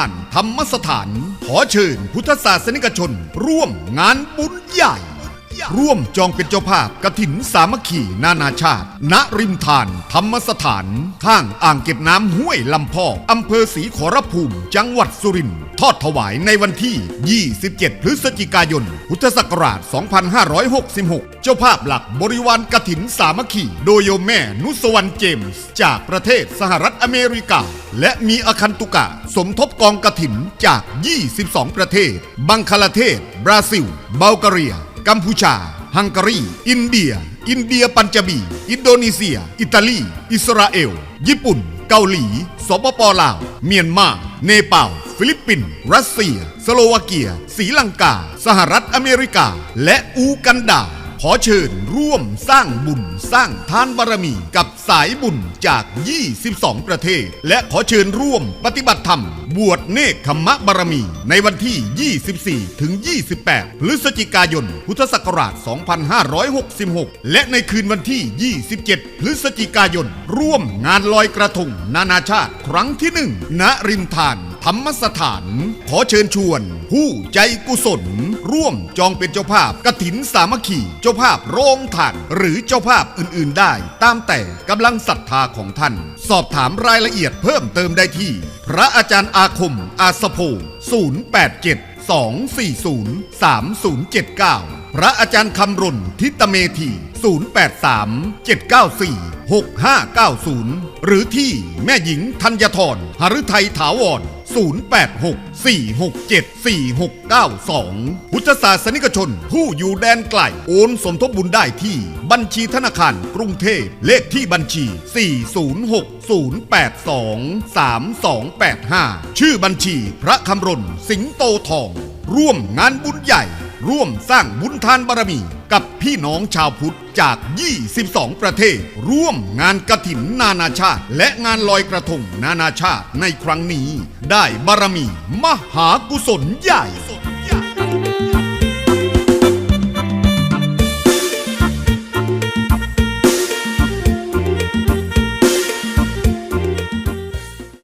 านธรรมสถาน ขอเชิญพุทธศาสนิกชน ร่วมงานบุญใหญ่ ร่วมจองเป็นเจ้าภาพกฐินสามัคคีนานาชาติ ณริมทาน ธรรมสถาน ข้างอ่างเก็บน้ำห้วยลำพอกอำเภอศรีขอรภูมิ จังหวัดสุรินทร์ทอดถวายในวันที่ 27 พฤศจิกายน พุทธศักราช 2566 เจ้าภาพหลักบริวารกฐินสามัคคีโดยโยมแม่นุสวรรณเจมส์จากประเทศสหรัฐอเมริกา และมีอคันตุกะ สมทบกองกฐินจาก 22 ประเทศ บังคลาเทศ บราซิล บัลแกเรีย กัมพูชา ฮังการี อินเดีย อินเดียปัญจบี อินโดนีเซีย อิตาลี อิสราเอล ญี่ปุ่น เกาหลี สปปลาว เมียนมา เนปาล ฟิลิปปินส์ รัสเซีย สโลวาเกีย ศรีลังกา สหรัฐอเมริกา และอูกันดา ขอเชิญร่วมสร้างบุญสร้างทานบารมีกับสายบุญจาก 22 ประเทศ และขอเชิญร่วมปฏิบัติธรรม บวชเนกขมมะบารมี ในวันที่ 24 ถึง 28 พฤศจิกายน พุทธศักราช 2566 และในคืนวันที่ 27 พฤศจิกายน ร่วมงานลอยกระทง นานาชาติครั้งที่หนึ่งณริมทานธรรมสถาน ขอเชิญชวน ผู้ใจกุศล ร่วมจองเป็นเจ้าภาพกฐินสามัคคีเจ้าภาพโรงถ่าน หรือเจ้าภาพอื่น ๆ ได้ ตามแต่กำลังศรัทธาของท่าน สอบถามรายละเอียดเพิ่มเติมได้ที่พระอาจารย์อาคม อาสโพ087 240 3079 พระอาจารย์คำรณทิตเมธี 083 794 6590 หรือที่แม่หญิงธัญทรหฤทัยถาวร 086 467 4692 พุทธศาสนิกชน ผู้อยู่แดนไกล โอนสมทบบุญได้ที่บัญชีธนาคารกรุงเทพ เลขที่บัญชี 406-082-3285 ชื่อบัญชีพระคำรณสิงโตทอง ร่วมงานบุญใหญ่ ร่วมสร้างบุญทานบารมี กับพี่น้องชาวพุทธจาก 22 ประเทศ ร่วมงานกระถินนานาชาติ และงานลอยกระทงนานาชาติในครั้งนี้ ได้บารมี มหากุศลใหญ่